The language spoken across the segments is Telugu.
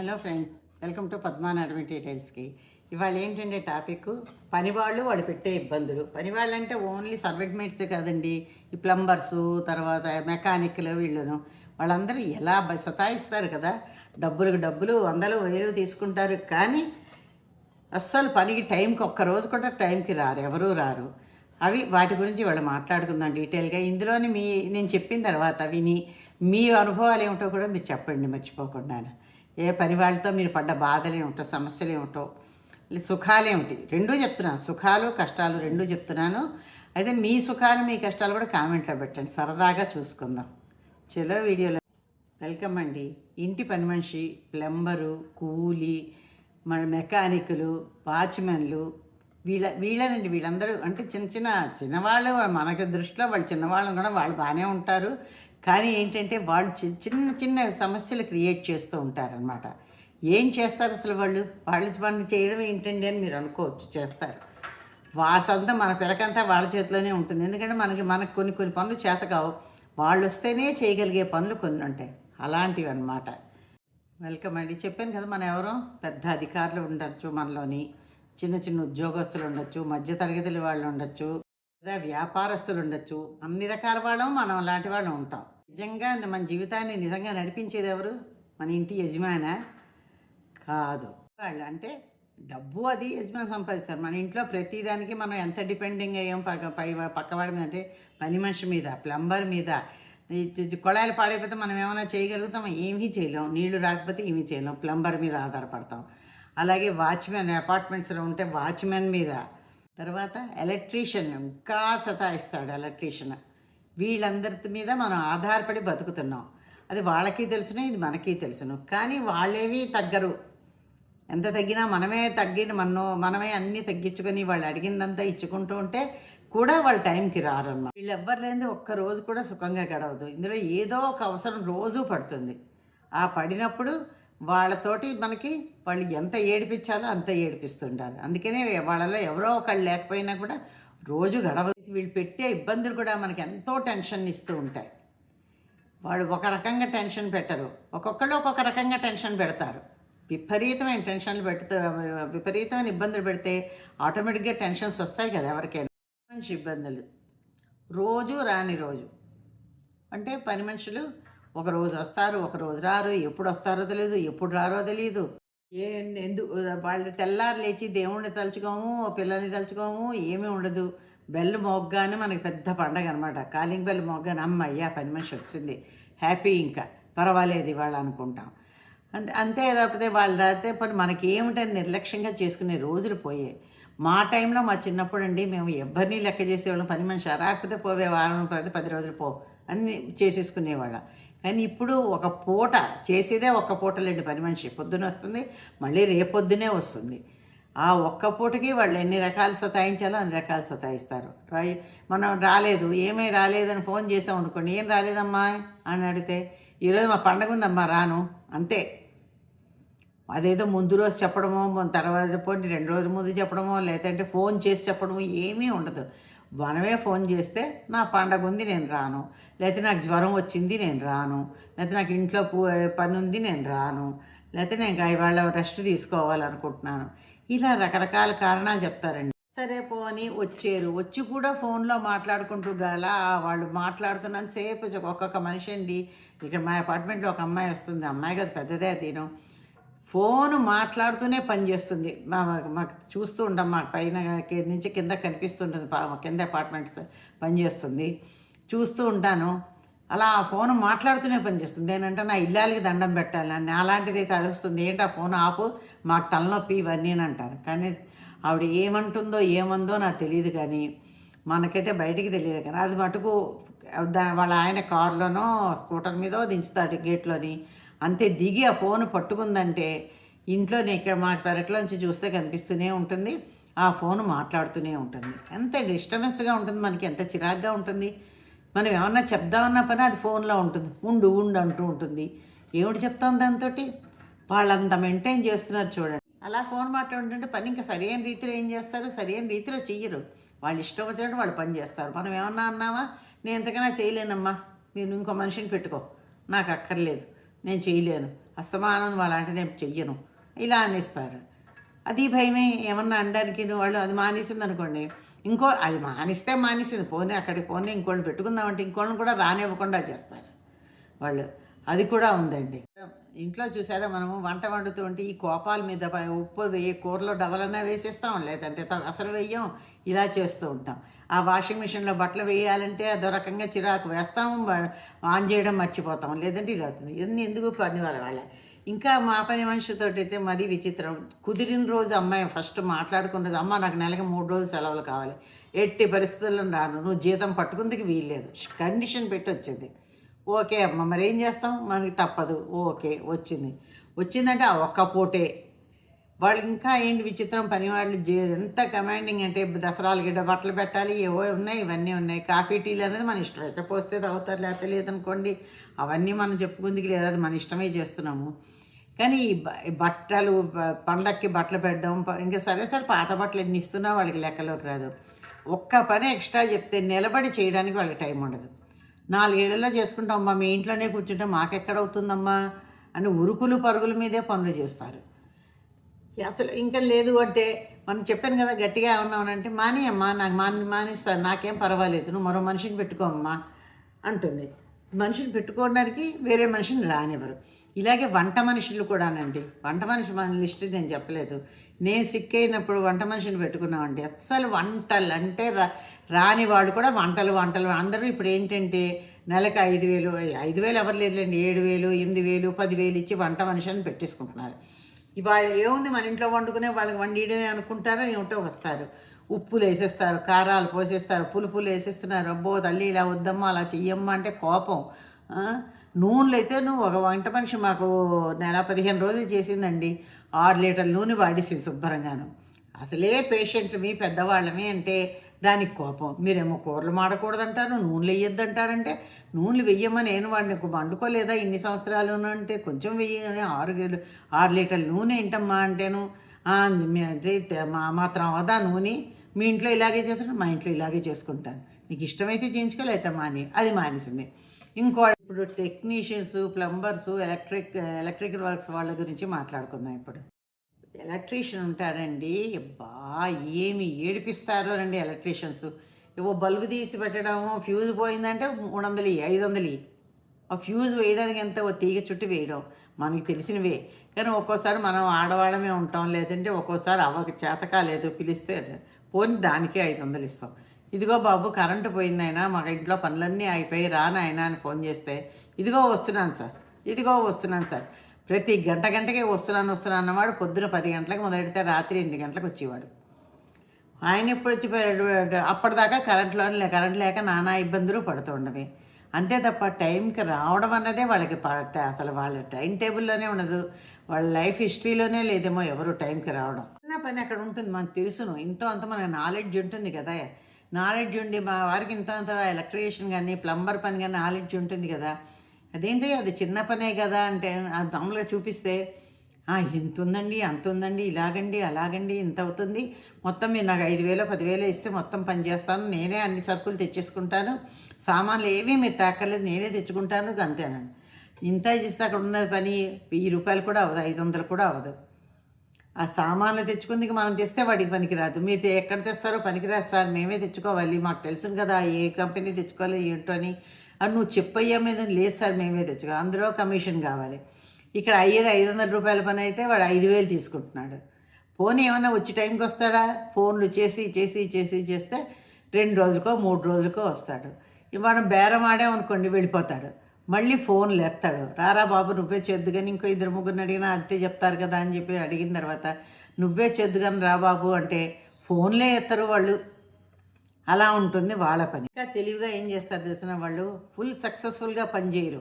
హలో ఫ్రెండ్స్ వెల్కమ్ టు పద్మానాడమి డీటెయిల్స్కి ఇవాళ ఏంటంటే టాపిక్ పనివాళ్ళు వాళ్ళు పెట్టే ఇబ్బందులు. పనివాళ్ళు అంటే ఓన్లీ సర్వెంట్ మేట్సే కాదండి. ఈ ప్లంబర్సు తర్వాత మెకానిక్లు వీళ్ళను. వాళ్ళందరూ ఎలా సతాయిస్తారు కదా? డబ్బులకు డబ్బులు వందలు వేలు తీసుకుంటారు. కానీ అస్సలు పనికి టైంకి ఒక్క రోజు కూడా టైంకి రారు. ఎవరూ రారు. అవి వాటి గురించి వాళ్ళు మాట్లాడుకుందాం డీటెయిల్గా. ఇందులోని మీ నేను చెప్పిన తర్వాత విని మీ అనుభవాలు ఏమిటో కూడా మీరు చెప్పండి. మర్చిపోకుండా. ఏ పని వాళ్ళతో మీరు పడ్డ బాధలేమిటో సమస్యలేమిటో సమస్యలు సుఖాలు రెండూ చెప్తున్నాను. సుఖాలు కష్టాలు రెండూ చెప్తున్నాను. అయితే మీ సుఖాలు మీ కష్టాలు కూడా కామెంట్లో పెట్టండి. సరదాగా చూసుకుందాం. చలో వీడియోలో వెల్కమ్ అండి. ఇంటి పని మనిషి ప్లంబరు కూలీ మన మెకానికులు వాచ్మెన్లు వీళ్ళ వీళ్ళనండి. వీళ్ళందరూ అంటే చిన్న చిన్న చిన్నవాళ్ళు మనకి దృష్టిలో వాళ్ళు చిన్నవాళ్ళు కూడా వాళ్ళు బాగానే ఉంటారు. కానీ ఏంటంటే వాళ్ళు చిన్న చిన్న సమస్యలు క్రియేట్ చేస్తూ ఉంటారనమాట ఏం చేస్తారు అసలు వాళ్ళు? వాళ్ళు మనం చేయడం ఏంటండి అని మీరు అనుకోవచ్చు చేస్తారు. వాళ్ళంతా మన పిలకంతా వాళ్ళ చేతిలోనే ఉంటుంది. ఎందుకంటే మనకి మనకు కొన్ని కొన్ని పనులు చేత కావు వాళ్ళు వస్తేనే చేయగలిగే పనులు కొన్ని ఉంటాయి. అలాంటివి అన్నమాట వెల్కమ్ అండి. చెప్పాను కదా మనం ఎవరో? పెద్ద అధికారులు ఉండొచ్చు మనలోని. చిన్న చిన్న ఉద్యోగస్తులు ఉండొచ్చు. మధ్యతరగతుల వాళ్ళు ఉండొచ్చు. లేదా వ్యాపారస్తులు ఉండొచ్చు అన్ని రకాల వాళ్ళం మనం అలాంటి వాళ్ళం ఉంటాం. నిజంగా మన జీవితాన్ని నిజంగా నడిపించేది ఎవరు? మన ఇంటి యజమానా? కాదు. వాళ్ళు అంటే డబ్బు అది యజమాని సంపాదిస్తారు. మన ఇంట్లో ప్రతిదానికి మనం ఎంత డిపెండింగ్ అయ్యాం పక్క పై పక్కవాడి మీద అంటే పని మనిషి మీద ప్లంబర్ మీద. కుళాయిలు కొళాయిలు పాడైపోతే మనం ఏమైనా చేయగలుగుతాం ఏమీ చేయలేం. నీళ్ళు రాకపోతే ఏమీ చేయలేం. ప్లంబర్ మీద ఆధారపడతాం. అలాగే వాచ్మెన్ అపార్ట్మెంట్స్లో ఉంటే వాచ్మెన్ మీద తర్వాత ఎలక్ట్రీషియన్ ఇంకా సతాయిస్తాడు ఎలక్ట్రీషియన్. వీళ్ళందరి మీద మనం ఆధారపడి బతుకుతున్నాం. అది వాళ్ళకి తెలుసును ఇది మనకి తెలుసును. కానీ వాళ్ళేవి తగ్గరు. ఎంత తగ్గినా మనమే తగ్గిన మనో మనమే అన్నీ తగ్గించుకొని వాళ్ళు అడిగిందంతా ఇచ్చుకుంటూ ఉంటే కూడా వాళ్ళ టైంకి రారన్నమాట. వీళ్ళు ఎవ్వరు లేని ఒక్క రోజు కూడా సుఖంగా గడవదు. ఇందులో ఏదో ఒక అవసరం రోజు పడుతుంది. ఆ పడినప్పుడు వాళ్ళతోటి మనకి వాళ్ళు ఎంత ఏడిపించాలో అంత ఏడిపిస్తుంటారు. అందుకనే వాళ్ళలో ఎవరో ఒకళ్ళు లేకపోయినా కూడా రోజు గడవదు. వీళ్ళు పెట్టే ఇబ్బందులు కూడా మనకి ఎంతో టెన్షన్ ఇస్తూ ఉంటాయి. వాళ్ళు ఒక రకంగా టెన్షన్ పెట్టరు. ఒక్కొక్కళ్ళు ఒక్కొక్క రకంగా టెన్షన్ పెడతారు. విపరీతమైన టెన్షన్లు పెడుతూ విపరీతమైన ఇబ్బందులు పెడితే ఆటోమేటిక్గా టెన్షన్స్ వస్తాయి కదా ఎవరికైనా. మనిషి ఇబ్బందులు. రోజు రాని రోజు. అంటే పని మనుషులు ఒక రోజు వస్తారు ఒక రోజు రారు. ఎప్పుడు వస్తారో తెలియదు ఎప్పుడు రారో తెలియదు ఏ ఎందుకు వాళ్ళు తెల్లారు లేచి దేవుణ్ణి తలుచుకోము పిల్లల్ని తలుచుకోము ఏమీ ఉండదు. బెల్ మోగ్గానే మనకి పెద్ద పండగ అనమాట కాలింగ్ బెల్ మోగ్గానే అమ్మ అయ్యా పని మనిషి వచ్చింది. హ్యాపీ ఇంకా. పర్వాలేదు ఇవాళ అనుకుంటాం. అంతే అంతే తప్పితే వాళ్ళు రాతే పని మనకి ఏమిటని నిర్లక్ష్యంగా చేసుకునే రోజులు పోయాయి మా టైంలో మా చిన్నప్పుడు అండి మేము ఎవరిని లెక్క చేసేవాళ్ళం. పని మనిషి రాకపోతే పోవే వారం పది పది రోజులు పో. అన్నీ చేసేసుకునేవాళ్ళం. కానీ ఇప్పుడు ఒక పూట చేసేదే ఒక్క పూటలేండి పని మనిషి. పొద్దున వస్తుంది మళ్ళీ రేపొద్దునే వస్తుంది. ఆ ఒక్క పూటకి వాళ్ళు ఎన్ని రకాలు సతాయించాలో అన్ని రకాలు సతాయిస్తారు. రాయి మనం రాలేదు ఏమీ రాలేదని ఫోన్ చేసాం అనుకోండి ఏం రాలేదమ్మా? అని అడిగితే ఈరోజు మా పండగ ఉందమ్మా రాను. అంతే. అదేదో ముందు రోజు చెప్పడమో తర్వాత పోటీ రెండు రోజుల ముందు చెప్పడమో లేదంటే ఫోన్ చేసి చెప్పడమో ఏమీ ఉండదు. మనమే ఫోన్ చేస్తే నా పండగ ఉంది నేను రాను. లేకపోతే నాకు జ్వరం వచ్చింది నేను రాను. లేకపోతే నాకు ఇంట్లో పని ఉంది నేను రాను. లేకపోతే నేను ఇంకా ఇవాళ రెస్ట్ తీసుకోవాలనుకుంటున్నాను. ఇలా రకరకాల కారణాలు చెప్తారండి. సరే పోని వచ్చారు. వచ్చి కూడా ఫోన్లో మాట్లాడుకుంటూ గల వాళ్ళు మాట్లాడుతున్నంతసేపు ఒక్కొక్క మనిషి అండి. ఇక్కడ మా అపార్ట్మెంట్లో ఒక అమ్మాయి వస్తుంది. అమ్మాయి కదా పెద్దదే తిను ఫోన్ మాట్లాడుతూనే పనిచేస్తుంది మాకు మాకు చూస్తూ ఉంటాం మాకు పైన నుంచి కింద కనిపిస్తుంటుంది కింద అపార్ట్మెంట్స్ పనిచేస్తుంది చూస్తూ ఉంటాను. అలా ఆ ఫోన్ మాట్లాడుతూనే పనిచేస్తుంది నేనంటే నా ఇల్లాలకి దండం పెట్టాలి. అని అలాంటిది తలుస్తుంది ఏంటి ఆ ఫోన్ ఆపు మాకు తలనొప్పి ఇవన్నీ అని అంటారు. కానీ ఆవిడ ఏమంటుందో ఏమందో నాకు తెలియదు కానీ మనకైతే బయటికి తెలియదు కానీ అది మటుకు దాని వాళ్ళ ఆయన కారులోనో స్కూటర్ మీదో దించుతాడు గేట్లోని. అంతే దిగి ఆ ఫోన్ పట్టుకుందంటే ఇంట్లోనే ఇక్కడ మా పెరట్లోంచి చూస్తే కనిపిస్తూనే ఉంటుంది. ఆ ఫోన్ మాట్లాడుతూనే ఉంటుంది. ఎంత డిస్టర్బెన్స్గా ఉంటుంది మనకి ఎంత చిరాగ్గా ఉంటుంది. మనం ఏమన్నా చెప్దామన్నా పని అది ఫోన్లో ఉంటుంది. ఉండు ఉండు అంటూ ఉంటుంది. ఏమిటి చెప్తాం దాంతో వాళ్ళంత మెయింటైన్ చేస్తున్నారు చూడండి. అలా ఫోన్ మాట్లాడుతుంటే పని ఇంకా సరైన రీతిలో ఏం చేస్తారు? సరైన రీతిలో చెయ్యరు. వాళ్ళు ఇష్టం వచ్చినట్టు వాళ్ళు పని చేస్తారు. మనం ఏమన్నా అన్నావా నేను ఎంతకైనా చేయలేనమ్మా. మీరు ఇంకో మనిషిని పెట్టుకో. నాకు అక్కర్లేదు. నేను చేయలేను. అస్తమానం అలాంటి నేను చెయ్యను. ఇలా అనేస్తారు. అది భయమే. ఏమన్నా అనడానికి నువ్వు వాళ్ళు అది మానేసింది అనుకోండి. ఇంకో అది మానేస్తే మానేసింది. పోనీ అక్కడికి పోనీ ఇంకోళ్ళు పెట్టుకుందామంటే ఇంకోళ్ళని కూడా రానివ్వకుండా చేస్తారు వాళ్ళు. అది కూడా ఉందండి. ఇంట్లో చూసారా మనము వంట వండుతూ ఉంటే ఈ కోపాల మీద ఉప్పు వేయ కూరలో డబలన్నా వేసేస్తాం. లేదంటే త- అసలు వేయం. ఇలా చేస్తూ ఉంటాం. ఆ వాషింగ్ మిషన్లో బట్టలు వేయాలంటే అదో రకంగా చిరాకు వేస్తాం. ఆన్ చేయడం మర్చిపోతాం. లేదంటే ఇది అవుతుంది. ఇవన్నీ ఎందుకు పని వాళ్ళ వాళ్ళ? ఇంకా మా పని మనిషితో అయితే మరీ విచిత్రం. కుదిరిన రోజు అమ్మాయి ఫస్ట్ మాట్లాడుకున్నది అమ్మ నాకు నెలకి మూడు రోజులు సెలవులు కావాలి. ఎట్టి పరిస్థితుల్లో రాను. నువ్వు జీతం పట్టుకుందుకు వీల్లేదు. కండిషన్ పెట్టి వచ్చేది. ఓకే అమ్మ మరి ఏం చేస్తాం? మనకి తప్పదు. ఓకే వచ్చింది. వచ్చిందంటే ఆ ఒక్క పూటే. వాళ్ళు ఇంకా ఏంటి విచిత్రం పని వాళ్ళు ఎంత కమాండింగ్ అంటే దసరాలు గిడ్డ బట్టలు పెట్టాలి ఏవో ఉన్నాయి ఇవన్నీ ఉన్నాయి. కాఫీ టీలు అనేది మన ఇష్టం. అయితే పోస్తే తాగుతారు లేకపోతే లేదనుకోండి. అవన్నీ మనం చెప్పుకుందికి లేదు. అది మన ఇష్టమే చేస్తున్నాము. కానీ ఈ బట్టలు పండక్కి బట్టలు పెట్టడం ఇంకా సరే సరే పాత బట్టలు ఎన్ని ఇస్తున్నా వాళ్ళకి లెక్కలోకి రాదు. ఒక్క పని ఎక్స్ట్రా చెప్తే నిలబడి చేయడానికి వాళ్ళకి టైం ఉండదు. నాలుగేళ్ళలో చేసుకుంటాం అమ్మా మీ ఇంట్లోనే కూర్చుంటే మాకెక్కడ అవుతుందమ్మా అని ఉరుకులు పరుగుల మీదే పనులు చేస్తారు. అసలు ఇంకా లేదు అంటే మనం చెప్పాను కదా గట్టిగా ఉన్నామనంటే మానేయమ్మా నాకు మాని మానేస్తాను నాకేం పర్వాలేదు నువ్వు మరో మనిషిని పెట్టుకో అమ్మా అంటుంది. మనిషిని పెట్టుకోవడానికి వేరే మనిషిని రానివ్వరు. ఇలాగే వంట మనుషులు కూడానండి. వంట మనిషి మన లిస్ట్ నేను చెప్పలేదు. నేను సిక్ అయినప్పుడు వంట మనిషిని పెట్టుకున్నామండి. అస్సలు వంటలు అంటే రా రాని వాళ్ళు కూడా వంటలు వంటలు. అందరూ ఇప్పుడు ఏంటంటే నెలకు ఐదు వేలు ఐదు వేలు ఎవరు లేదులేండి. ఏడు వేలు ఎనిమిది వేలు పదివేలు ఇచ్చి వంట మనిషిని పెట్టేసుకుంటున్నారు. ఇవాళ ఏముంది మన ఇంట్లో వండుకునే వాళ్ళకి వండియడమే అనుకుంటారో ఏమిటో వస్తారు. ఉప్పులు వేసేస్తారు కారాలు పోసేస్తారు పులుపులు వేసేస్తున్నారు. అబ్బో తల్లి ఇలా వద్దమ్మా అలా చెయ్యమ్మా అంటే కోపం. నూనెలు అయితే నువ్వు ఒక వంట మనిషి మాకు నెల పదిహేను రోజులు చేసిందండి. ఆరు లీటర్ల నూనె వాడేసింది శుభ్రంగాను. అసలే పేషెంట్లు మీ పెద్దవాళ్ళమే అంటే దానికి కోపం. మీరేమో కూరలు మాడకూడదంటారు నూనెలు వేయొద్దంటారంటే నూనెలు వెయ్యమని నేను వాడిని వండుకోలేదా ఇన్ని సంవత్సరాలు అంటే కొంచెం వెయ్యి ఆరు ఆరు లీటర్ల నూనె ఏంటమ్మా అంటేను అంటే మా మాత్రం అవదా నూనె? మీ ఇంట్లో ఇలాగే చేసుకుంటాను మా ఇంట్లో ఇలాగే చేసుకుంటాను నీకు ఇష్టమైతే చేయించుకోలేదా మాని అది మానేసింది. ఇంకో ఇప్పుడు technicians plumbers electric electrical works వాళ్ళ గురించి మాట్లాడుకుందాం ఇప్పుడు. ఎలక్ట్రీషియన్ ఉంటారండి. బా ఏమి ఏడిపిస్తారో రండి ఎలక్ట్రీషియన్స్. ఏవో బల్బు తీసి పెట్టడము ఫ్యూజ్ పోయిందంటే మూడు వందలు ఐదు వందలు. ఆ ఫ్యూజ్ వేయడానికి ఎంత ఓ తీగ చుట్టూ వేయడం? మనకి తెలిసినవే. కానీ ఒక్కోసారి మనం ఆడవాళ్ళమే ఉంటాం లేదంటే ఒక్కోసారి అవ్వక చేత కాలేదు పిలిస్తే పోని దానికే ఐదు వందలు ఇస్తాం. ఇదిగో బాబు కరెంటు పోయిందైనా మా ఇంట్లో పనులన్నీ అయిపోయి రానాయనా అని ఫోన్ చేస్తే ఇదిగో వస్తున్నాను సార్ ఇదిగో వస్తున్నాను సార్. ప్రతి గంట గంటకే వస్తున్నాను వస్తున్నాను అన్నవాడు పొద్దున పది గంటలకు మొదలెడితే రాత్రి ఎనిమిది గంటలకు వచ్చేవాడు. ఆయన ఎప్పుడు వచ్చిపోయాడు? అప్పటిదాకా కరెంట్లో కరెంట్ లేక నానా ఇబ్బందులు పడుతూ ఉండవి. అంతే తప్ప టైంకి రావడం అన్నదే వాళ్ళకి ప- అసలు వాళ్ళ టైం టేబుల్లోనే ఉండదు. వాళ్ళ లైఫ్ హిస్టరీలోనే లేదేమో ఎవరు టైంకి రావడం. చిన్న పని అక్కడ ఉంటుంది మనకు తెలుసును. ఇంత అంత మనకు నాలెడ్జ్ ఉంటుంది కదా. నాలెడ్జ్ ఉండి మా వారికి ఇంత అంత ఎలక్ట్రీషియన్ కానీ ప్లంబర్ పని కానీ నాలెడ్జ్ ఉంటుంది కదా. అదేంటి? అది చిన్న పనే కదా అంటే ఆ బొమ్మలో చూపిస్తే ఇంత ఉందండి అంత ఉందండి ఇలాగండి అలాగండి ఇంత అవుతుంది. మొత్తం మీరు నాకు ఐదు వేలు పదివేలు ఇస్తే మొత్తం పని చేస్తాను. నేనే అన్ని సరుకులు తెచ్చేసుకుంటాను. సామాన్లు ఏవి మీరు తాకలేదు నేనే తెచ్చుకుంటాను. అంతేనండి. ఇంత చేస్తే అక్కడ ఉన్నది పని వెయ్యి రూపాయలు కూడా అవ్వదు ఐదు వందలు కూడా అవ్వదు. ఆ సామాన్లు తెచ్చుకుందికి మనం తెస్తే వాడికి పనికిరాదు. మీరు ఎక్కడ తెస్తారో పనికిరాదు సార్. మేమే తెచ్చుకోవాలి. మాకు తెలుసును కదా ఏ కంపెనీ తెచ్చుకోవాలి ఏంటో అని. అని నువ్వు చెప్పయ్యా మీద లేదు సార్. మేమే తెచ్చుకోవాలి అందులో కమిషన్ కావాలి. ఇక్కడ అయ్యేది ఐదు వందల రూపాయల పని అయితే వాడు ఐదు వేలు తీసుకుంటున్నాడు. ఫోన్ ఏమైనా వచ్చి టైంకి వస్తాడా? ఫోన్లు చేసి చేసి చేసి చేస్తే రెండు రోజులకో మూడు రోజులకో వస్తాడు. మనం బేరం ఆడామనుకోండి వెళ్ళిపోతాడు. మళ్ళీ ఫోన్లు లేస్తాడు రారా బాబు నువ్వే చేద్దు కానీ ఇంకో ఇద్దరు ముగ్గురిని అడిగినా అంతే చెప్తారు కదా అని చెప్పి అడిగిన తర్వాత నువ్వే చేద్దు కానీ రా బాబు అంటే ఫోన్లే ఎత్తరు వాళ్ళు. అలా ఉంటుంది వాళ్ళ పని. ఇంకా తెలివిగా ఏం చేస్తారు తెలిసిన వాళ్ళు? ఫుల్ సక్సెస్ఫుల్గా పనిచేయరు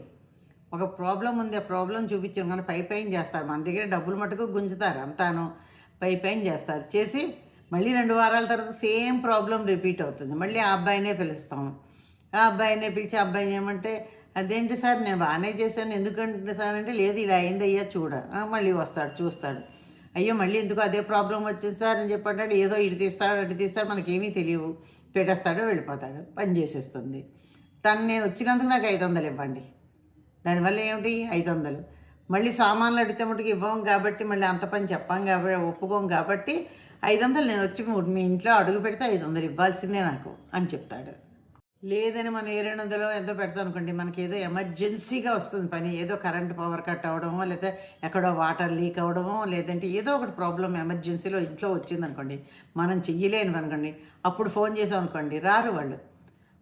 ఒక ప్రాబ్లం ఉంది ఆ ప్రాబ్లం చూపించారు కానీ పై పైన చేస్తారు. మన దగ్గర డబ్బులు మటుకు గుంజుతారు అంతాను పై పైన చేస్తారు. చేసి మళ్ళీ రెండు వారాల తర్వాత సేమ్ ప్రాబ్లం రిపీట్ అవుతుంది. మళ్ళీ ఆ అబ్బాయినే పిలుస్తాము ఆ అబ్బాయినే పిలిచి ఆ అబ్బాయి ఏమంటే అదేంటి సార్? నేను బాగానే చేశాను. ఎందుకంటే సార్ అంటే లేదు ఇలా అయింది అయ్యా చూడ. మళ్ళీ వస్తాడు చూస్తాడు. అయ్యో మళ్ళీ ఎందుకు అదే ప్రాబ్లం వచ్చింది సార్ అని చెప్పంటాడు ఏదో ఇటు తీస్తాడు అటు తీస్తాడు మనకేమీ తెలియవు. పెట్టేస్తాడు వెళ్ళిపోతాడు. పని చేసేస్తుంది. తను నేను వచ్చినందుకు నాకు ఐదు వందలు ఇవ్వండి. దానివల్ల ఏమిటి? ఐదు వందలు. మళ్ళీ సామాన్లు అడిగితే మటుకు ఇవ్వం కాబట్టి మళ్ళీ అంత పని చెప్పాం కాబట్టి ఒప్పుకోం కాబట్టి ఐదు వందలు నేను వచ్చి మీ- మీ ఇంట్లో అడుగు పెడితే ఐదు వందలు ఇవ్వాల్సిందే నాకు అని చెప్తాడు. లేదని మనం ఏ రెండు వందలో ఎంతో పెడతాం అనుకోండి మనకి ఏదో ఎమర్జెన్సీగా వస్తుంది పని. ఏదో కరెంట్ పవర్ కట్ అవ్వడమో లేదా ఎక్కడో వాటర్ లీక్ అవ్వడమో లేదంటే ఏదో ఒకటి ప్రాబ్లం ఎమర్జెన్సీలో ఇంట్లో వచ్చింది అనుకోండి మనం చెయ్యలేను అనుకోండి అప్పుడు ఫోన్ చేసాం అనుకోండి రారు వాళ్ళు.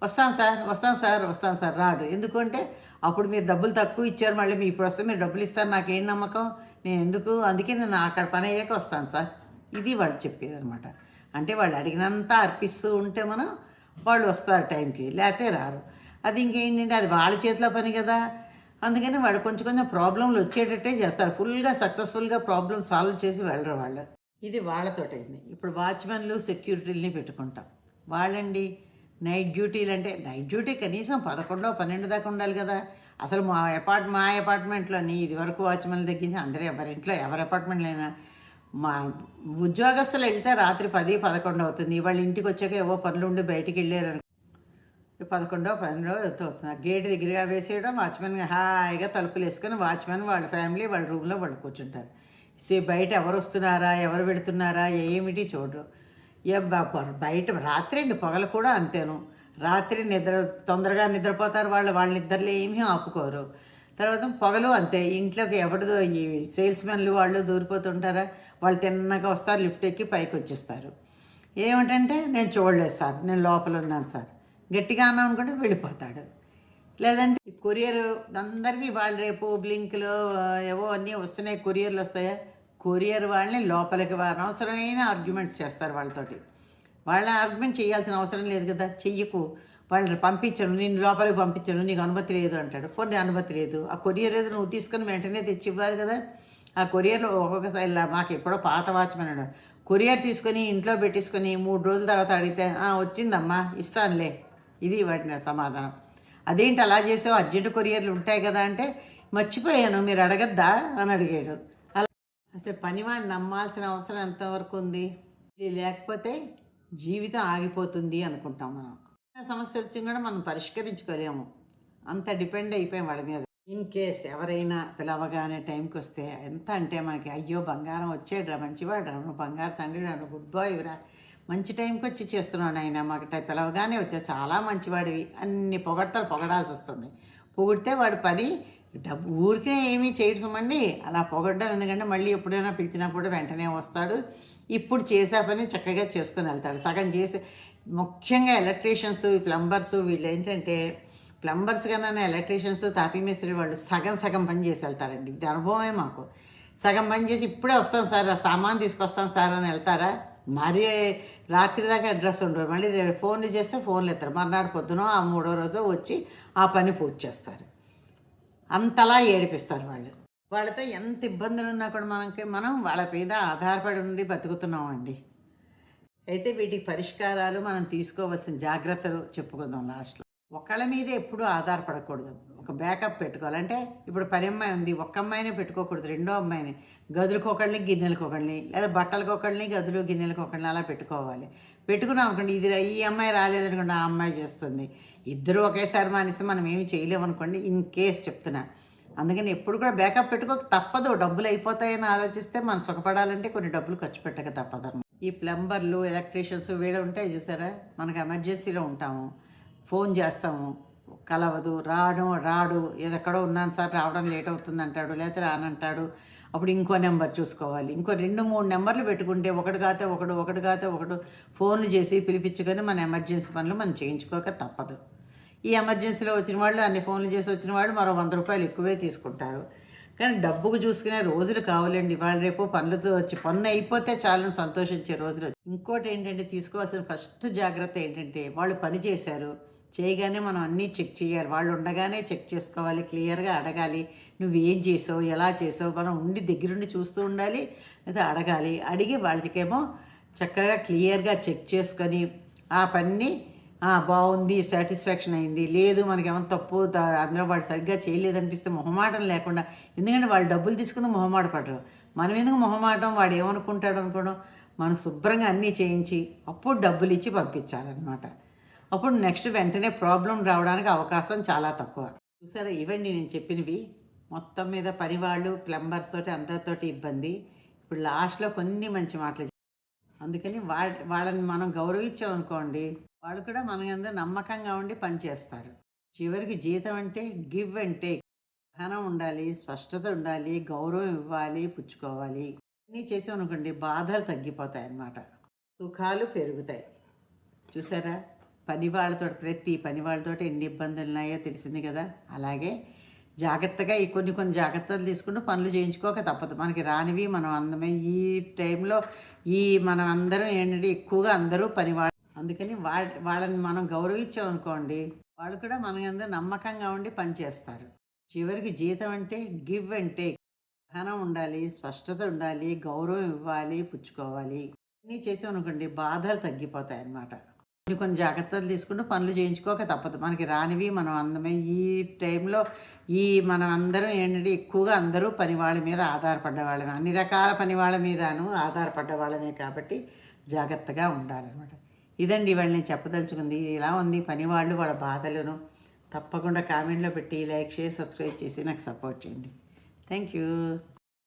వస్తాను సార్ వస్తాను సార్ వస్తాను సార్ రాడు. ఎందుకంటే అప్పుడు మీరు డబ్బులు తక్కువ ఇచ్చారు మళ్ళీ మీ ఇప్పుడు వస్తే మీరు డబ్బులు ఇస్తారు నాకేం నమ్మకం? నేను ఎందుకు? అందుకే నేను అక్కడ పని అయ్యాక వస్తాను సార్. ఇది వాళ్ళు చెప్పేది అనమాట అంటే వాళ్ళు అడిగినంత అర్పిస్తూ ఉంటే మనం వాళ్ళు వస్తారు టైంకి లేకపోతే రారు. అది ఇంకేంటంటే అది వాళ్ళ చేతిలో పని కదా. అందుకని వాడు కొంచెం కొంచెం ప్రాబ్లంలు వచ్చేటట్టే చేస్తారు. ఫుల్గా సక్సెస్ఫుల్గా ప్రాబ్లమ్ సాల్వ్ చేసి వెళ్ళరు వాళ్ళు. ఇది వాళ్ళతోటైంది ఇప్పుడు వాచ్మెన్లు సెక్యూరిటీలని పెట్టుకుంటాం. వాళ్ళండి నైట్ డ్యూటీలు అంటే నైట్ డ్యూటీ కనీసం పదకొండో పన్నెండు దాకా ఉండాలి కదా. అసలు మా అపార్ట్ మా అపార్ట్మెంట్లోని ఇది వరకు వాచ్మెన్లు తగ్గించి అందరూ ఎవరింట్లో ఎవరి అపార్ట్మెంట్లో అయినా మా ఉద్యోగస్తులు వెళ్తే రాత్రి పది పదకొండు అవుతుంది. వాళ్ళ ఇంటికి వచ్చాక ఏవో పనులు ఉండి బయటికి వెళ్ళారు పదకొండో పన్నెండో అవుతుంది. గేట్ దగ్గరగా వేసేయడం వాచ్మెన్ హాయిగా తలుపులు వేసుకొని వాచ్మెన్ వాళ్ళ ఫ్యామిలీ వాళ్ళ రూమ్లో వాళ్ళు కూర్చుంటారు. సే బయట ఎవరు వస్తున్నారా ఎవరు పెడుతున్నారా ఏమిటి చూడరు. బయట రాత్రి అండి పగలు కూడా అంతేను. రాత్రి నిద్ర తొందరగా నిద్రపోతారు వాళ్ళు వాళ్ళ నిద్రలు ఏమీ ఆపుకోరు. తర్వాత పొగలు అంతే. ఇంట్లోకి ఎవరిదో ఈ సేల్స్ మెన్లు వాళ్ళు దూరిపోతుంటారా? వాళ్ళు తిన్నగా వస్తారు లిఫ్ట్ ఎక్కి పైకి వచ్చేస్తారు. ఏమిటంటే నేను చూడలేదు సార్ నేను లోపల ఉన్నాను సార్. గట్టిగా అన్నాను అనుకుంటే వెళ్ళిపోతాడు. లేదంటే కొరియర్ అందరికీ వాళ్ళు రేపు బ్లింక్లు ఏవో అన్నీ వస్తున్నాయి. కొరియర్లు వస్తాయా? కొరియర్ వాళ్ళని లోపలికి అనవసరమైన అవసరమైన ఆర్గ్యుమెంట్స్ చేస్తారు వాళ్ళతోటి. వాళ్ళ ఆర్గ్యుమెంట్ చేయాల్సిన అవసరం లేదు కదా? చెయ్యకు. వాళ్ళని పంపించను నేను లోపలికి పంపించను నీకు అనుమతి లేదు అంటాడు. కొన్ని అనుమతి లేదు. ఆ కొరియర్ ఏదో నువ్వు తీసుకొని వెంటనే తెచ్చి ఇవ్వాలి కదా. ఆ కొరియర్లో ఒక్కొక్కసారి ఇలా మాకు ఎప్పుడో పాత వాచ్మెన్ అన్నాడు. కొరియర్ తీసుకొని ఇంట్లో పెట్టేసుకొని మూడు రోజుల తర్వాత అడిగితే వచ్చిందమ్మా ఇస్తానులే. ఇది వాటిని సమాధానం. అదేంటి అలా చేసావు? అర్జెంట్ కొరియర్లు ఉంటాయి కదా అంటే మర్చిపోయాను మీరు అడగద్దా? అని అడిగాడు. అలా అసలు పనివాడిని నమ్మాల్సిన అవసరం ఎంతవరకు ఉంది? లేకపోతే జీవితం ఆగిపోతుంది అనుకుంటాం మనం. సమస్య వచ్చినా కూడా మనం పరిష్కరించుకోలేము. అంత డిపెండ్ అయిపోయాం వాళ్ళ మీద. ఇన్ కేస్ ఎవరైనా పిలవగానే టైంకి వస్తే ఎంత అంటే మనకి అయ్యో బంగారం వచ్చాడురా మంచివాడు నువ్వు బంగారు తండ్రి నువ్వు గుడ్ బాయ్ రా మంచి టైంకి వచ్చి చేస్తున్నాను ఆయన మాకు పిలవగానే వచ్చా చాలా మంచివాడివి అన్ని పొగడతలు పొగడాల్సి వస్తుంది. పొగిడితే వాడు పని డబ్బు ఊరికే ఏమీ చేయడమండి అలా పొగడ్డం ఎందుకంటే మళ్ళీ ఎప్పుడైనా పిలిచినప్పుడు వెంటనే వస్తాడు. ఇప్పుడు చేసే పని చక్కగా చేసుకొని వెళ్తాడు. సగం చేసి ముఖ్యంగా ఎలక్ట్రీషియన్స్ ప్లంబర్స్ వీళ్ళు ఏంటంటే ప్లంబర్స్ కన్నా ఎలక్ట్రీషియన్స్ తాపీ మేస్త్రి వాళ్ళు సగం సగం పని చేసి వెళ్తారండి. ఇది అనుభవమే మాకు. సగం పని చేసి ఇప్పుడే వస్తాను సార్ ఆ సామాన్ తీసుకొస్తాను సార్ అని వెళ్తారా? మరీ రాత్రి దాకా అడ్రస్ ఉండరు. మళ్ళీ రేపు ఫోన్లు చేస్తే ఫోన్లు ఎత్తారు. మర్నాడు పొద్దున ఆ మూడో రోజు వచ్చి ఆ పని పూర్తి చేస్తారు. అంతలా ఏడిపిస్తారు వాళ్ళు. వాళ్ళతో ఎంత ఇబ్బందులు ఉన్నా కూడా మనకి మనం వాళ్ళ మీద ఆధారపడి ఉండి బతుకుతున్నామండి. అయితే వీటికి పరిష్కారాలు మనం తీసుకోవాల్సిన జాగ్రత్తలు చెప్పుకుందాం లాస్ట్లో. ఒకళ్ళ మీద ఎప్పుడూ ఆధారపడకూడదు. ఒక బ్యాకప్ పెట్టుకోవాలి. అంటే ఇప్పుడు పని అమ్మాయి ఉంది. ఒక్క అమ్మాయినే పెట్టుకోకూడదు. రెండో అమ్మాయిని. గదులకు ఒకళ్ళని గిన్నెలకు ఒకళ్ళని లేదా బట్టలకు ఒకళ్ళని గదులు గిన్నెలకు ఒకళ్ళని అలా పెట్టుకోవాలి. పెట్టుకున్నాం అనుకోండి ఇది ఈ అమ్మాయి రాలేదనుకోండి ఆ అమ్మాయి చేస్తుంది. ఇద్దరు ఒకేసారి మానేస్తే మనం ఏమి చేయలేము అనుకోండి ఇన్ కేస్ చెప్తున్నా. అందుకని ఎప్పుడు కూడా బ్యాకప్ పెట్టుకోక తప్పదు. డబ్బులు అయిపోతాయని ఆలోచిస్తే మనం సుఖపడాలంటే కొన్ని డబ్బులు ఖర్చు పెట్టక తప్పదు ఈ ప్లంబర్లు ఎలక్ట్రీషియన్స్ వీడ ఉంటాయి చూసారా? మనకు ఎమర్జెన్సీలో ఉంటాము. ఫోన్ చేస్తాము. కలవదు రాడు రాడు ఎక్కడో ఉన్నాను సార్ రావడం లేట్ అవుతుంది అంటాడు లేకపోతే రానంటాడు. అప్పుడు ఇంకో నెంబర్ చూసుకోవాలి. ఇంకో రెండు మూడు నెంబర్లు పెట్టుకుంటే ఒకటి కాతే ఒకడు ఒకటి కాతే ఒకడు ఫోన్లు చేసి పిలిపించుకొని మన ఎమర్జెన్సీ పనులు మనం చేయించుకోక తప్పదు. ఈ ఎమర్జెన్సీలో వచ్చిన వాళ్ళు అన్ని ఫోన్లు చేసి వచ్చిన వాళ్ళు మరో వంద రూపాయలు ఎక్కువే తీసుకుంటారు. కానీ డబ్బుకు చూసుకునే రోజులు కావాలండి. ఇవాళ రేపు పనులతో వచ్చి పన్ను అయిపోతే చాలని సంతోషించే రోజులు. ఇంకోటి ఏంటంటే తీసుకోవాల్సిన ఫస్ట్ జాగ్రత్త ఏంటంటే వాళ్ళు పని చేశారు చేయగానే మనం అన్నీ చెక్ చేయాలి. వాళ్ళు ఉండగానే చెక్ చేసుకోవాలి క్లియర్గా అడగాలి. నువ్వు ఏం చేసావు ఎలా చేసావు మనం ఉండి దగ్గరుండి చూస్తూ ఉండాలి అయితే అడగాలి. అడిగి వాళ్ళకేమో చక్కగా క్లియర్గా చెక్ చేసుకొని ఆ పనిని బాగుంది సాటిస్ఫాక్షన్ అయింది. లేదు మనకి ఏమైనా తప్పు అందులో వాళ్ళు సరిగ్గా చేయలేదనిపిస్తే మొహమాటం లేకుండా ఎందుకంటే వాళ్ళు డబ్బులు తీసుకుని మొహమాట పడరు. మనం ఎందుకు మొహమాటం? వాడు ఏమనుకుంటాడు అనుకోవడం? మనం శుభ్రంగా అన్నీ చేయించి అప్పుడు డబ్బులు ఇచ్చి పంపించాలన్నమాట. అప్పుడు నెక్స్ట్ వెంటనే ప్రాబ్లం రావడానికి అవకాశం చాలా తక్కువ. చూసారా ఇవండి నేను చెప్పినవి. మొత్తం మీద పనివాళ్ళు ప్లంబర్స్ తోటి అందరితోటి ఇబ్బంది. ఇప్పుడు లాస్ట్లో కొన్ని మంచి మాటలు అందుకని వా వాళ్ళని మనం గౌరవించామనుకోండి వాళ్ళు కూడా మన అందరూ నమ్మకంగా ఉండి పనిచేస్తారు చివరికి జీతం అంటే గివ్ అండ్ టేక్. సహనం ఉండాలి స్పష్టత ఉండాలి గౌరవం ఇవ్వాలి పుచ్చుకోవాలి. అన్నీ చేసామనుకోండి బాధలు తగ్గిపోతాయి అన్నమాట సుఖాలు పెరుగుతాయి. చూసారా? పని వాళ్ళతో ప్రతి పని వాళ్ళతో ఎన్ని ఇబ్బందులు ఉన్నాయో తెలిసింది కదా? అలాగే జాగ్రత్తగా ఈ కొన్ని కొన్ని జాగ్రత్తలు తీసుకుంటూ పనులు చేయించుకోక తప్పదు. మనకి రానివి మనం అందమే. ఈ టైంలో ఈ మనం అందరం ఏంటంటే ఎక్కువగా అందరూ పని అందుకని వా వాళ్ళని మనం గౌరవించామనుకోండి వాళ్ళు కూడా మన అందరూ నమ్మకంగా ఉండి పనిచేస్తారు చివరికి జీతం అంటే గివ్ అండ్ టేక్. సహనం ఉండాలి స్పష్టత ఉండాలి గౌరవం ఇవ్వాలి పుచ్చుకోవాలి. అన్నీ చేసామనుకోండి బాధలు తగ్గిపోతాయి అన్నమాట కొన్ని కొన్ని జాగ్రత్తలు తీసుకుంటూ పనులు చేయించుకోక తప్పదు. మనకి రానివి మనం అందమే. ఈ టైంలో ఈ మనం అందరం ఏంటంటే ఎక్కువగా అందరూ పని వాళ్ళ మీద ఆధారపడ్డ వాళ్ళమే. అన్ని రకాల పని వాళ్ళ మీదను ఆధారపడ్డ వాళ్ళమే కాబట్టి జాగ్రత్తగా ఉండాలన్నమాట. ఇదండి ఇవాళ నేను చెప్పదలుచుకుంది. ఇలా ఉంది. పని వాళ్ళు వాళ్ళ బాధలను తప్పకుండా కామెంట్లో పెట్టి లైక్ చేసి సబ్స్క్రైబ్ చేసి నాకు సపోర్ట్ చేయండి. Thank you.